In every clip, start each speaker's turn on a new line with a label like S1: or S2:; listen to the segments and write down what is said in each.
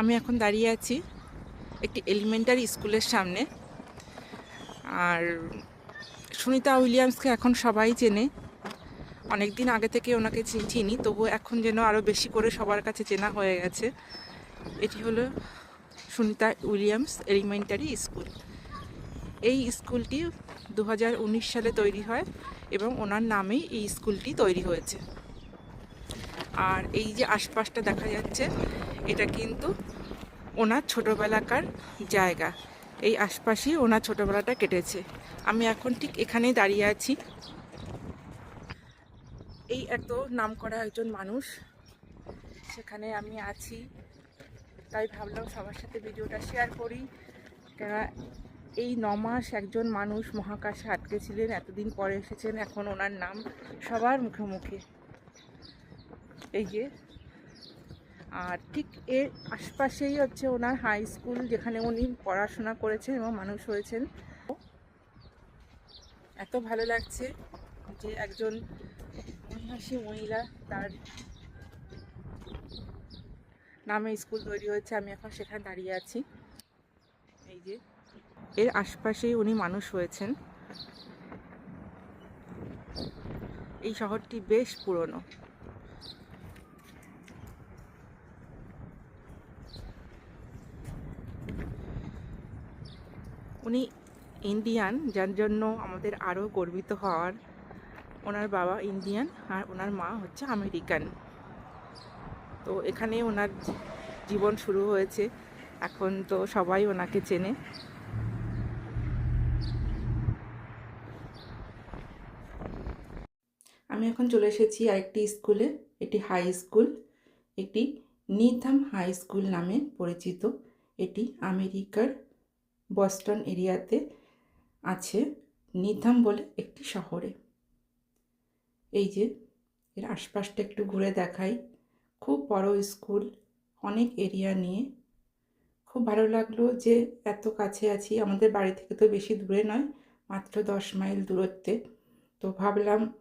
S1: আমি এখন দাঁড়িয়ে আছি একটি এলিমেন্টারি স্কুলের সামনে। আর সুনিতা উইলিয়ামসকে এখন সবাই চেনে। অনেক দিন আগে থেকে ওনাকে চিনি তবু এখন যেন আরও বেশি করে সবার কাছে চেনা হয়ে গেছে। এটি হলো সুনিতা উইলিয়ামস এলিমেন্টারি স্কুল এই স্কুলটি দু হাজার উনিশ সালে তৈরি হয় এবং ওনার নামেই এই স্কুলটি তৈরি হয়েছে। আর এই যে আশপাশটা দেখা যাচ্ছে এটা কিন্তু ওনার ছোটোবেলাকার জায়গা। এই আশপাশেই ওনার ছোটোবেলাটা কেটেছে। আমি এখন ঠিক এখানেই দাঁড়িয়ে আছি। এই এত নাম করা একজন মানুষ, সেখানে আমি আছি। তাই ভাবলাম সবার সাথে ভিডিওটা শেয়ার করি। কেন এই ন মাস একজন মানুষ মহাকাশে আটকে ছিলেন এতদিন পরে এসেছেন, এখন ওনার নাম সবার মুখে মুখে। এই যে আর ঠিক এর আশপাশেই হচ্ছে ওনার হাই স্কুল যেখানে উনি পড়াশোনা করেছেন এবং মানুষ হয়েছেন। এত ভালো লাগছে যে একজন মহিষী মহিলা তার নামে স্কুল তৈরি হয়েছে। আমি এখন সেখানে দাঁড়িয়ে আছি। এই যে, এর আশপাশেই উনি মানুষ হয়েছেন। এই শহরটি বেশ পুরনো। উনি ইন্ডিয়ান, যার জন্য আমাদের আরও গর্বিত হওয়ার ওনার বাবা ইন্ডিয়ান আর ওনার মা হচ্ছে আমেরিকান। তো এখানে ওনার জীবন শুরু হয়েছে। এখন তো সবাই ওনাকে চেনে। আমি এখন চলে এসেছি আরেকটি স্কুলে এটি হাই স্কুল, একটি নিথাম হাই স্কুল নামে পরিচিত, এটি আমেরিকার বস্টন এরিয়াতে আছে নিথাম বলে একটি শহরে। এই যে, এর আশপাশটা একটু ঘুরে দেখাই। খুব বড় স্কুল, অনেক এরিয়া নিয়ে। খুব ভালো লাগল যে এত কাছে আছি। আমাদের বাড়ি থেকে তো বেশি দূরে নয়, মাত্র দশ মাইল দূরত্বে। তো ভাবলাম,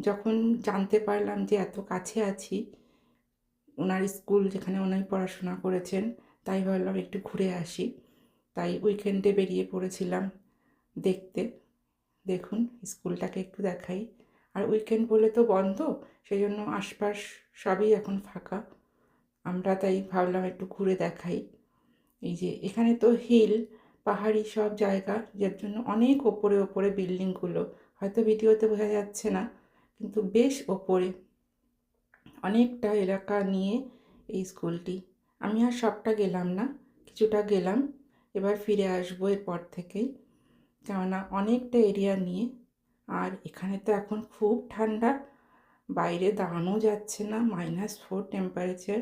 S1: যখন জানতে পারলাম যে এত কাছে আছি, ওনার স্কুল যেখানে ওনাই পড়াশোনা করেছেন, তাই ভাবলাম একটু ঘুরে আসি। তাই উইকেন্ডে বেরিয়ে পড়েছিলাম দেখতে। দেখুন, স্কুলটাকে একটু দেখাই। আর উইকেন্ড বলে তো বন্ধ সেই জন্য আশপাশ সবই এখন ফাঁকা। আমরা তাই ভাবলাম একটু ঘুরে দেখাই। এই যে, এখানে তো হিল পাহাড়ি সব জায়গা, যার জন্য অনেক ওপরে ওপরে বিল্ডিংগুলো হয়তো ভিডিওতে বোঝা যাচ্ছে না, কিন্তু বেশ ওপরে। অনেকটা এলাকা নিয়ে এই স্কুলটি। আমি আর সবটা গেলাম না, কিছুটা গেলাম। এবার ফিরে আসব এরপর থেকেই। কেননা অনেকটা এরিয়া নিয়ে, আর এখানে তো এখন খুব ঠান্ডা। বাইরে দাঁড়ানো যাচ্ছে না মাইনাস ফোর টেম্পারেচার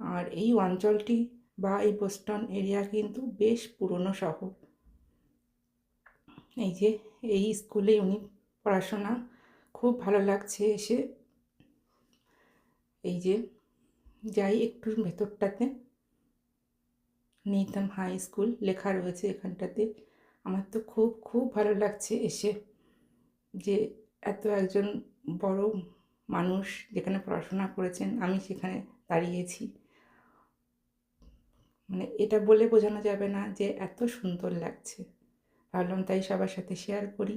S1: আর এই অঞ্চলটি বা এই বোস্টন এরিয়া কিন্তু বেশ পুরনো শহর। এই যে, এই স্কুলে উনি পড়াশোনা খুব ভালো লাগছে এসে। এই যে, যাই একটু ভেতরটাতে। নিতাম হাই স্কুল লেখা রয়েছে এখানটাতে। আমার তো খুব খুব ভালো লাগছে এসে যে এত একজন বড় মানুষ যেখানে পড়াশোনা করেছেন, আমি সেখানে দাঁড়িয়েছি। মানে এটা বলে বোঝানো যাবে না যে এত সুন্দর লাগছে। ভাবলাম তাই সবার সাথে শেয়ার করি।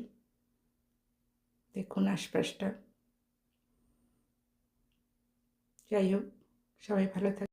S1: দেখুন আশপাশটা। যাই হোক, সবাই ভালো থাক